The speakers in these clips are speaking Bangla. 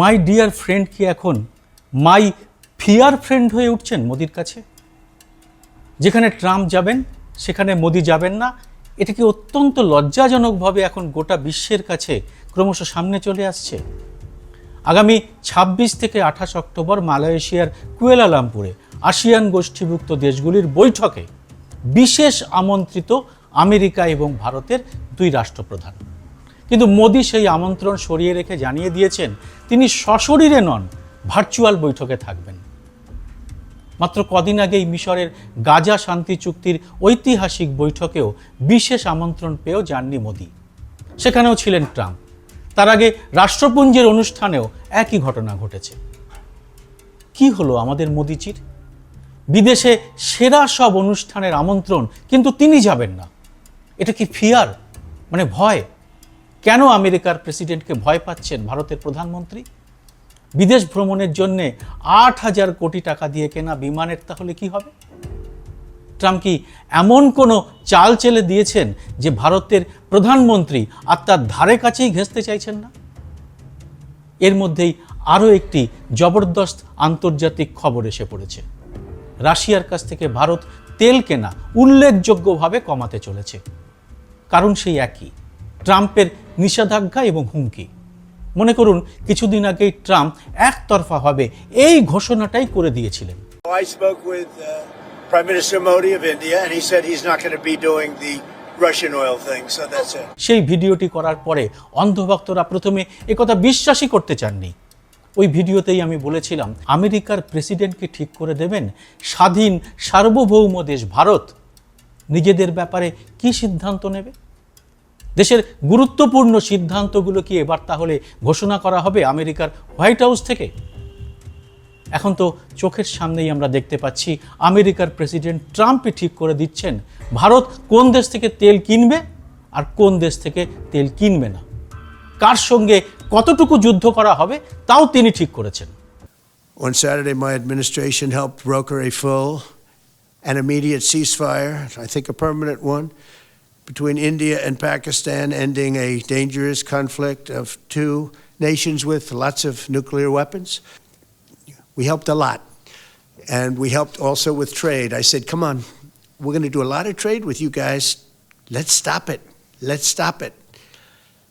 মাই ডিয়ার ফ্রেন্ড কি এখন? মাই ফিয়ার ফ্রেন্ড হয়ে উঠছেন মোদির কাছে? যেখানে ট্রাম্প যাবেন, সেখানে মোদি যাবেন না। এটা কি অত্যন্ত লজ্জাজনকভাবে এখন গোটা বিশ্বের কাছে ক্রমশ সামনে চলে আসছে? আগামী ২৬ থেকে আঠাশ অক্টোবর মালয়েশিয়ার কুয়েলালামপুরে আসিয়ান গোষ্ঠীভুক্ত দেশগুলির বৈঠকে বিশেষ আমন্ত্রিত আমেরিকা এবং ভারতের দুই রাষ্ট্রপ্রধান। কিন্তু মোদি সেই আমন্ত্রণ সরিয়ে রেখে জানিয়ে দিয়েছেন, তিনি সশরীরে নন, ভার্চুয়াল বৈঠকে থাকবেন। মাত্র কদিন আগেই মিশরের গাজা শান্তি চুক্তির ঐতিহাসিক বৈঠকেও বিশেষ আমন্ত্রণ পেয়েও যাননি মোদি। সেখানেও ছিলেন ট্রাম্প। তার আগে রাষ্ট্রপুঞ্জের অনুষ্ঠানেও একই ঘটনা ঘটেছে। কি হলো আমাদের মোদিজির? বিদেশে সেরা সব অনুষ্ঠানের আমন্ত্রণ কিন্তু তিনি যাবেন না। এটা কি ফিয়ার? মানে ভয়? কেন আমেরিকার প্রেসিডেন্টকে ভয় পাচ্ছেন ভারতের প্রধানমন্ত্রী? বিদেশ ভ্রমণের জন্য আট হাজার কোটি টাকা দিয়ে কেনা বিমানের তাহলে কি হবে? ট্রাম্প কি এমন কোনো চাল চেলে দিয়েছেন যে ভারতের প্রধানমন্ত্রী আর তার ধারে কাছেই ঘেঁচতে চাইছেন না? এর মধ্যেই আরও একটি জবরদস্ত আন্তর্জাতিক খবর এসে পড়েছে। রাশিয়ার কাছ থেকে ভারত তেল কেনা উল্লেখযোগ্যভাবে কমাতে চলেছে। কারণ সেই একই। ট্রাম্পের নিষেধাজ্ঞা এবং হুমকি। মনে করুন কিছুদিন আগেই ট্রাম্প একতরফা হবে এই ঘোষণাটাই করে দিয়েছিলেন। I spoke with uh, Prime Minister Modi of India, and he said he's not going to be doing the Russian oil thing. So that's it. সেই ভিডিওটি করার পরে অন্ধভক্তরা প্রথমে একথা বিশ্বাসই করতে চাননি। ওই ভিডিওতেই আমি বলেছিলাম আমেরিকার প্রেসিডেন্টকে ঠিক করে দেবেন? স্বাধীন সার্বভৌম দেশ ভারত। নিজেদের ব্যাপারে কি সিদ্ধান্ত নেবে? দেশের গুরুত্বপূর্ণ সিদ্ধান্তগুলো কি এবার তাহলে ঘোষণা করা হবে আমেরিকার হোয়াইট হাউস থেকে? এখন তো চোখের সামনেই আমরা দেখতে পাচ্ছি আমেরিকার প্রেসিডেন্ট ট্রাম্পই ঠিক করে দিচ্ছেন ভারত কোন দেশ থেকে তেল কিনবে আর কোন দেশ থেকে তেল কিনবে না? কার সঙ্গে কতটুকু যুদ্ধ করা হবে তাও তিনি ঠিক করেছেন। On Saturday, my administration helped broker a full and immediate ceasefire, I think a permanent one, between India and Pakistan, ending a dangerous conflict of two nations with lots of nuclear weapons. We helped a lot. And we helped also with trade. I said, come on, we're going to do a lot of trade with you guys. Let's stop it. Let's stop it.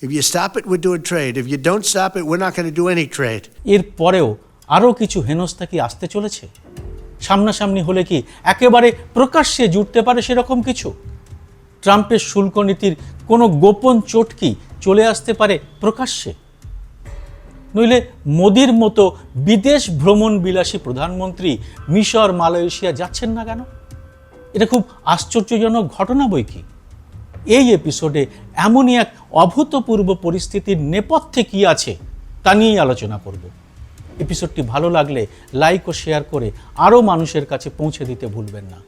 If you stop it, we're doing trade. If you don't stop it, we're not going to do any trade. এর পরেও আরও কিছু হেনস্থা কি আসতে চলেছে সামনাসামনি হলে কি একেবারে প্রকাশ্যে জুটতে পারে সেরকম কিছু ট্রাম্পের শুল্ক নীতির কোনো গোপন চোট কি চলে আসতে পারে প্রকাশ্যে? নইলে মোদির মতো বিদেশ ভ্রমণ বিলাসী প্রধানমন্ত্রী মিশর, মালয়েশিয়া যাচ্ছেন না কেন? এটা খুব আশ্চর্যজনক ঘটনা বই কি? এই এপিসোডে এমনই এক অভূতপূর্ব পরিস্থিতির নেপথ্যে কী আছে তা নিয়েই আলোচনা করব। এপিসোডটি ভালো লাগলে লাইক ও শেয়ার করে আরও মানুষের কাছে পৌঁছে দিতে ভুলবেন না।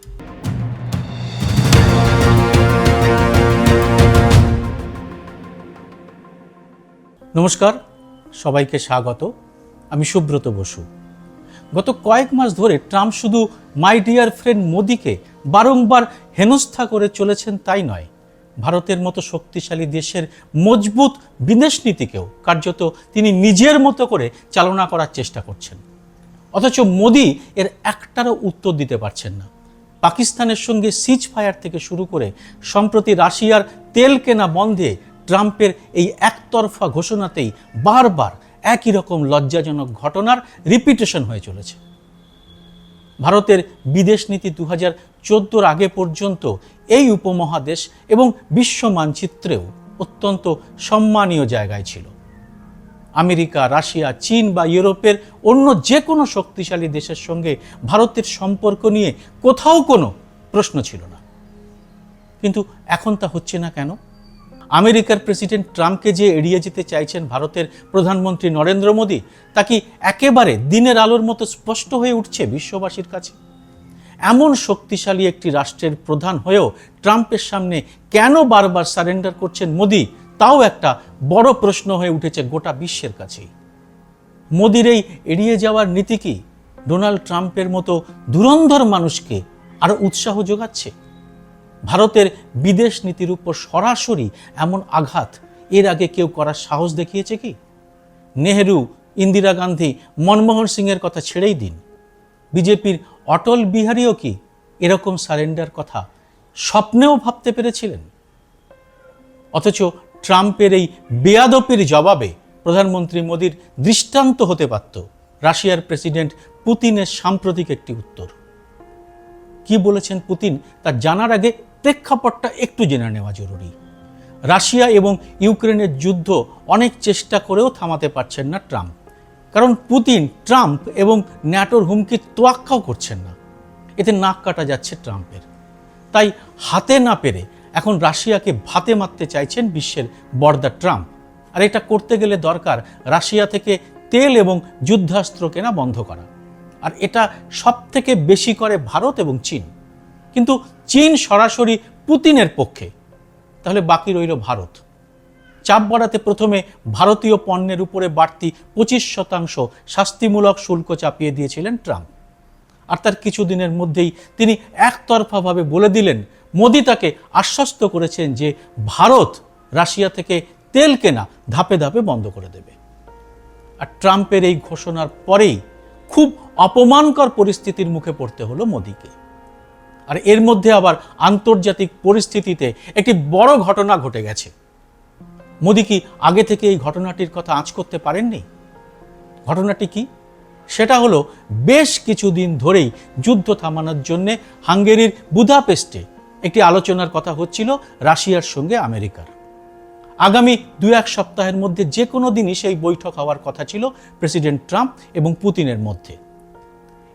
নমস্কার, সবাইকে স্বাগত। আমি সুব্রত বসু। গত কয়েক মাস ধরে ট্রাম্প শুধু মাই ডিয়ার ফ্রেন্ড মোদিকে বারংবার হেনস্থা করে চলেছেন তাই নয়, ভারতের মতো শক্তিশালী দেশের মজবুত বিদেশ নীতিকেও কার্যত তিনি নিজের মতো করে চালনা করার চেষ্টা করছেন। অথচ মোদি এর একটারও উত্তর দিতে পারছেন না। পাকিস্তানের সঙ্গে সিজ ফায়ার থেকে শুরু করে সম্প্রতি রাশিয়ার তেল কেনা বন্ধে ট্রাম্পের এই একতরফা ঘোষণাতেই বারবার একই রকম লজ্জাজনক ঘটনার রিপিটেশন হয়ে চলেছে। ভারতের বিদেশ নীতি দু হাজার আগে পর্যন্ত এই উপমহাদেশ এবং বিশ্ব মানচিত্রেও অত্যন্ত সম্মানীয় জায়গায় ছিল। আমেরিকা, রাশিয়া, চীন বা ইউরোপের অন্য যে কোনো শক্তিশালী দেশের সঙ্গে ভারতের সম্পর্ক নিয়ে কোথাও কোনো প্রশ্ন ছিল না। কিন্তু এখন তা হচ্ছে না কেন? আমেরিকার প্রেসিডেন্ট ট্রাম্পকে যে এড়িয়ে যেতে চাইছেন ভারতের প্রধানমন্ত্রী নরেন্দ্র মোদী, তা কি একেবারে দিনের আলোর মতো স্পষ্ট হয়ে উঠছে বিশ্ববাসীর কাছে? এমন শক্তিশালী একটি রাষ্ট্রের প্রধান হয়েও ট্রাম্পের সামনে কেন বারবার সারেন্ডার করছেন মোদি, তাও একটা বড় প্রশ্ন হয়ে উঠেছে গোটা বিশ্বের কাছেই। মোদির এই এড়িয়ে যাওয়ার নীতি কি? ডোনাল্ড ট্রাম্পের মতো ধুরন্ধর মানুষকে আরও উৎসাহ যোগাচ্ছে? ভারতের বিদেশ নীতির উপর সরাসরি এমন আঘাত এর আগে কেউ করার সাহস দেখিয়েছে কি? নেহেরু, ইন্দিরা গান্ধী, মনমোহন সিংয়ের কথা ছেড়েই দিন। বিজেপির অটল বিহারীও কি এরকম সারেন্ডার কথা স্বপ্নেও ভাবতে পেরেছিলেন? অথচ ট্রাম্পের এই বেয়াদপির জবাবে প্রধানমন্ত্রী মোদীর দৃষ্টান্ত হতে পারত রাশিয়ার প্রেসিডেন্ট পুতিনের সাম্প্রতিক একটি উত্তর। কি বলেছেন পুতিন তা জানার আগে প্রেক্ষাপটটা একটু জেনে নেওয়া জরুরি। রাশিয়া এবং ইউক্রেনের যুদ্ধ অনেক চেষ্টা করেও থামাতে পারছেন না ট্রাম্প। কারণ পুতিন, ট্রাম্প এবং ন্যাটোর হুমকি তোয়াক্কাও করছেন না। এতে নাক কাটা যাচ্ছে ট্রাম্পের। তাই হাতে না পেরে এখন রাশিয়াকে ভাতে মারতে চাইছেন বিশ্বের বর্দা ট্রাম্প। আর এটা করতে গেলে দরকার রাশিয়া থেকে তেল এবং যুদ্ধাস্ত্র কেনা বন্ধ করা। আর এটা সব থেকে বেশি করে ভারত এবং চীন। কিন্তু চীন সরাসরি পুতিনের পক্ষে। তাহলে বাকি রইল ভারত। চাপ বাড়াতে প্রথমে ভারতীয় পণ্যের উপরে বাড়তি পঁচিশ শতাংশ শাস্তিমূলক শুল্ক চাপিয়ে দিয়েছিলেন ট্রাম্প। আর তার কিছুদিনের মধ্যেই তিনি একতরফাভাবে বলে দিলেন, মোদি তাকে আশ্বস্ত করেছেন যে ভারত রাশিয়া থেকে তেল কেনা ধাপে ধাপে বন্ধ করে দেবে। আর ট্রাম্পের এই ঘোষণার পরেই খুব অপমানকর পরিস্থিতির মুখে পড়তে হলো মোদিকে। আর এর মধ্যে আবার আন্তর্জাতিক পরিস্থিতিতে একটি বড় ঘটনা ঘটে গেছে। মোদি কি আগে থেকে এই ঘটনাটির কথা আঁচ করতে পারেননি? ঘটনাটি কি? সেটা হলো বেশ কিছুদিন ধরেই যুদ্ধ থামানোর জন্য হাঙ্গেরির বুদাপেস্টে একটি আলোচনার কথা হচ্ছিল রাশিয়ার সঙ্গে আমেরিকার। আগামী দু এক সপ্তাহের মধ্যে যে কোনো দিনই সেই বৈঠক হওয়ার কথা ছিল প্রেসিডেন্ট ট্রাম্প এবং পুতিনের মধ্যে।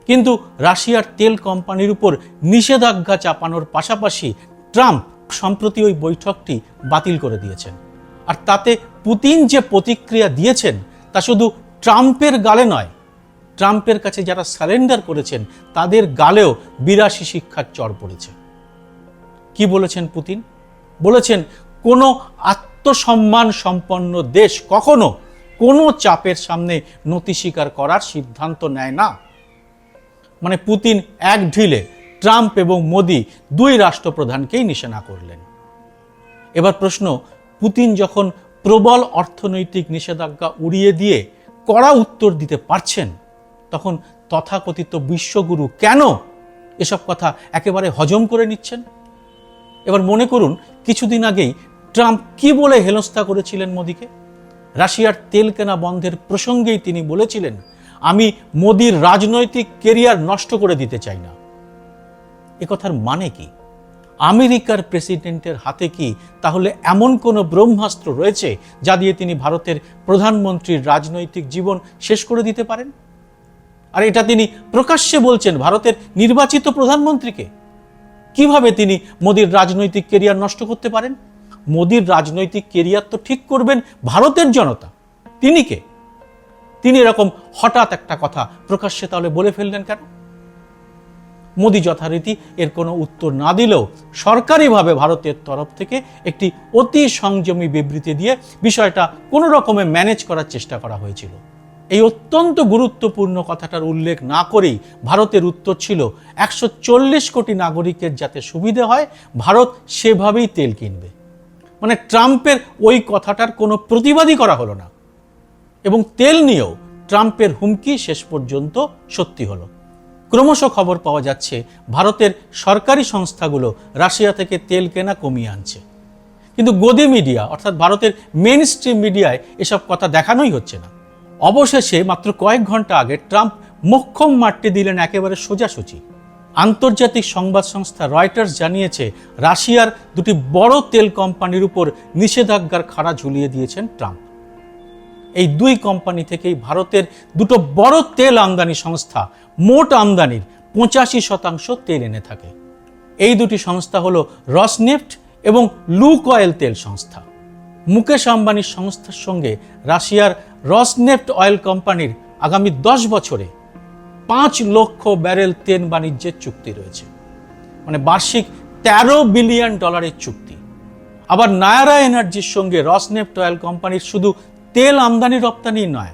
কিন্তু রাশিয়ার তেল কোম্পানির উপর নিষেধাজ্ঞা চাপানোর পাশাপাশি ট্রাম্প সম্প্রতি ওই বৈঠকটি বাতিল করে দিয়েছেন। আর তাতে পুতিন যে প্রতিক্রিয়া দিয়েছেন, তা শুধু ট্রাম্পের গালে নয়, ট্রাম্পের কাছে যারা সারেন্ডার করেছেন, তাদের গালেও বিরাশি শিক্ষার চর পড়েছে। কি বলেছেন পুতিন? বলেছেন, কোনো আত্মসম্মান সম্পন্ন দেশ কখনো কোনো চাপের সামনে নতি স্বীকার করার সিদ্ধান্ত নেয় না। মানে পুতিন এক ঢিলে ট্রাম্প এবং মোদি দুই রাষ্ট্রপ্রধানকেই নিশানা করলেন। এবার প্রশ্ন, পুতিন যখন প্রবল অর্থনৈতিক নিষেধাজ্ঞা উড়িয়ে দিয়ে কড়া উত্তর দিতে পারছেন, তখন তথাকথিত বিশ্বগুরু কেন এসব কথা একেবারে হজম করে নিচ্ছেন? এবার মনে করুন, কিছুদিন আগেই ট্রাম্প কি বলে হেনস্থা করেছিলেন মোদিকে? রাশিয়ার তেল কেনা বন্ধের প্রসঙ্গেই তিনি বলেছিলেন আমি মোদির রাজনৈতিক কেরিয়ার নষ্ট করে দিতে চাই না। কথার মানে কি? আমেরিকার প্রেসিডেন্টের হাতে কি তাহলে এমন কোনো ব্রহ্মাস্ত্র রয়েছে যা দিয়ে তিনি ভারতের প্রধানমন্ত্রীর রাজনৈতিক জীবন শেষ করে দিতে পারেন? আর এটা তিনি প্রকাশ্যে বলছেন ভারতের নির্বাচিত প্রধানমন্ত্রীকে। কীভাবে তিনি মোদির রাজনৈতিক কেরিয়ার নষ্ট করতে পারেন? মোদির রাজনৈতিক কেরিয়ার তো ঠিক করবেন ভারতের জনতা। তিনি কে? তিনি এরকম হঠাৎ একটা কথা প্রকাশ্যে তাহলে বলে ফেললেন কেন? মোদি যথারীতি এর কোনো উত্তর না দিলেও সরকারিভাবে ভারতের তরফ থেকে একটি অতি সংযমী বিবৃতি দিয়ে বিষয়টা কোনো রকমে ম্যানেজ করার চেষ্টা করা হয়েছিল। এই অত্যন্ত গুরুত্বপূর্ণ কথাটার উল্লেখ না করেই ভারতের উত্তর ছিল, একশো চল্লিশ কোটি নাগরিকের যাতে সুবিধে হয়, ভারত সেভাবেই তেল কিনবে। মানে ট্রাম্পের ওই কথাটার কোনো প্রতিবাদই করা হলো না। এবং তেল নিয়েও ট্রাম্পের হুমকি শেষ পর্যন্ত সত্যি হলো। ক্রমশ খবর পাওয়া যাচ্ছে, ভারতের সরকারি সংস্থাগুলো রাশিয়া থেকে তেল কেনা কমিয়ে আনছে। কিন্তু গদি মিডিয়া, অর্থাৎ ভারতের মেন স্ট্রিম মিডিয়ায় এসব কথা দেখানোই হচ্ছে না। অবশেষে মাত্র কয়েক ঘণ্টা আগে ট্রাম্প মোক্ষম মারতে দিলেন একেবারে সোজাসুচি আন্তর্জাতিক সংবাদ সংস্থা রয়টার্স জানিয়েছে, রাশিয়ার দুটি বড় তেল কোম্পানির উপর নিষেধাজ্ঞার খাড়া ঝুলিয়ে দিয়েছেন ট্রাম্প। এই দুই কোম্পানি থেকেই ভারতের দুটো বড় তেল আমদানি সংস্থা মোট আমদানির পঁচাশি শতাংশ তেল এনে থাকে। এই দুটি সংস্থা হলো রসনেফট এবং লুক অয়েল তেল সংস্থা। মুকেশ আম্বানির সংস্থার সঙ্গে রাশিয়ার রসনেফট অয়েল কোম্পানির আগামী দশ বছরে পাঁচ লক্ষ ব্যারেল তেল বাণিজ্যের চুক্তি রয়েছে। মানে বার্ষিক তেরো বিলিয়ন ডলারের চুক্তি। আবার নায়ারা এনার্জির সঙ্গে রসনেফট অয়েল কোম্পানির শুধু তেল আমদানি রপ্তানি নয়।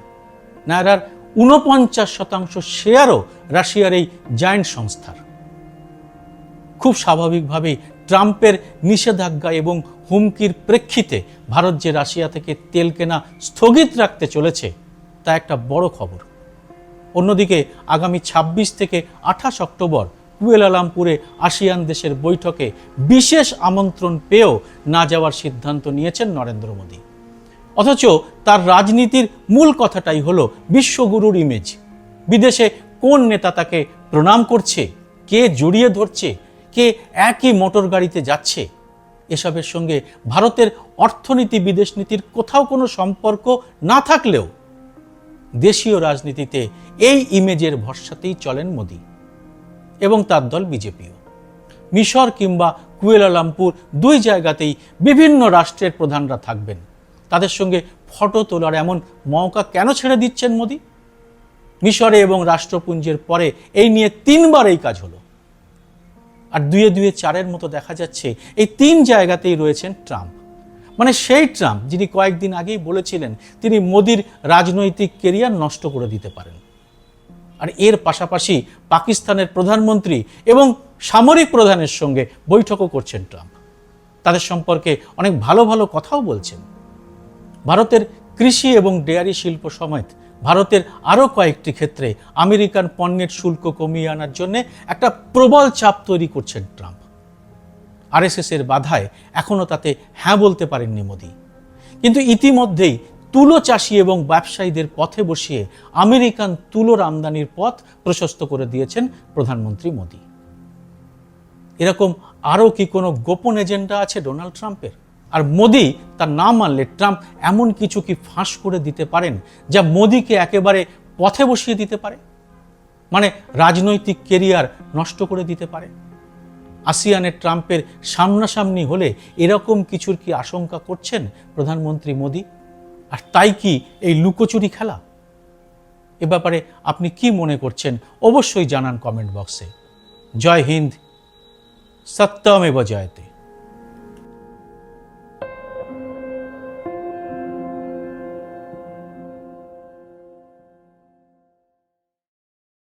নায়ারার উনপঞ্চাশ শতাংশ শেয়ারও রাশিয়ার এই জায়েন্ট সংস্থার। খুব স্বাভাবিকভাবেই ট্রাম্পের নিষেধাজ্ঞা এবং হুমকির প্রেক্ষিতে ভারত যে রাশিয়া থেকে তেল কেনা স্থগিত রাখতে চলেছে, তা একটা বড় খবর। অন্যদিকে আগামী ২৬ থেকে আঠাশ অক্টোবর কুয়েলালামপুরে আসিয়ান দেশের বৈঠকে বিশেষ আমন্ত্রণ পেয়েও না যাওয়ার সিদ্ধান্ত নিয়েছেন নরেন্দ্র মোদী। অথচ তার রাজনীতির মূল কথাটাই হলো বিশ্বগুরুর ইমেজ বিদেশে কোন নেতা তাকে প্রণাম করছে, কে জড়িয়ে ধরছে, কে একই মোটর গাড়িতে যাচ্ছে, এসবের সঙ্গে ভারতের অর্থনীতি, বিদেশ নীতির কোথাও কোনো সম্পর্ক না থাকলেও দেশীয় রাজনীতিতে এই ইমেজের ভরসাতেই চলেন মোদী এবং তার দল বিজেপিও। মিশর কিংবা কুয়েলালামপুর দুই জায়গাতেই বিভিন্ন রাষ্ট্রের প্রধানরা থাকবেন। তাদের সঙ্গে ফটো তোলার এমন মৌকা কেন ছেড়ে দিচ্ছেন মোদী? মিশরে এবং রাষ্ট্রপুঞ্জের পরে এই নিয়ে তিনবার এই কাজ হলো। আর দুয়ে দুয়ে চারের মতো দেখা যাচ্ছে এই তিন জায়গাতেই রয়েছেন ট্রাম্প। মানে সেই ট্রাম্প যিনি কয়েকদিন আগেই বলেছিলেন তিনি মোদির রাজনৈতিক কেরিয়ার নষ্ট করে দিতে পারেন। আর এর পাশাপাশি পাকিস্তানের প্রধানমন্ত্রী এবং সামরিক প্রধানের সঙ্গে বৈঠকও করছেন ট্রাম্প। তাদের সম্পর্কে অনেক ভালো ভালো কথাও বলছেন। ভারতের কৃষি এবং ডেয়ারি শিল্প সমেত ভারতের আরও কয়েকটি ক্ষেত্রে আমেরিকান পণ্যের শুল্ক কমিয়ে আনার জন্য একটা প্রবল চাপ তৈরি করছেন ট্রাম্প। আরএসএস এর বাধায় এখনও তাতে হ্যাঁ বলতে পারেননি মোদী। কিন্তু ইতিমধ্যেই তুলো চাষি এবং ব্যবসায়ীদের পথে বসিয়ে আমেরিকান তুলোর আমদানির পথ প্রশস্ত করে দিয়েছেন প্রধানমন্ত্রী মোদী। এরকম আরও কি কোনো গোপন এজেন্ডা আছে ডোনাল্ড ট্রাম্পের? আর মোদি তার না মানলে ট্রাম্প এমন কিছু কি ফাঁস করে দিতে পারেন যা মোদিকে একেবারে পথে বসিয়ে দিতে পারে? মানে রাজনৈতিক কেরিয়ার নষ্ট করে দিতে পারে? আসিয়ানের ট্রাম্পের সামনাসামনি হলে এরকম কিছুর কি আশঙ্কা করছেন প্রধানমন্ত্রী মোদি? আর তাই কি এই লুকোচুরি খেলা? এ ব্যাপারে আপনি কি মনে করছেন অবশ্যই জানান কমেন্ট বক্সে। জয় হিন্দ, সত্যমেব জয়তে।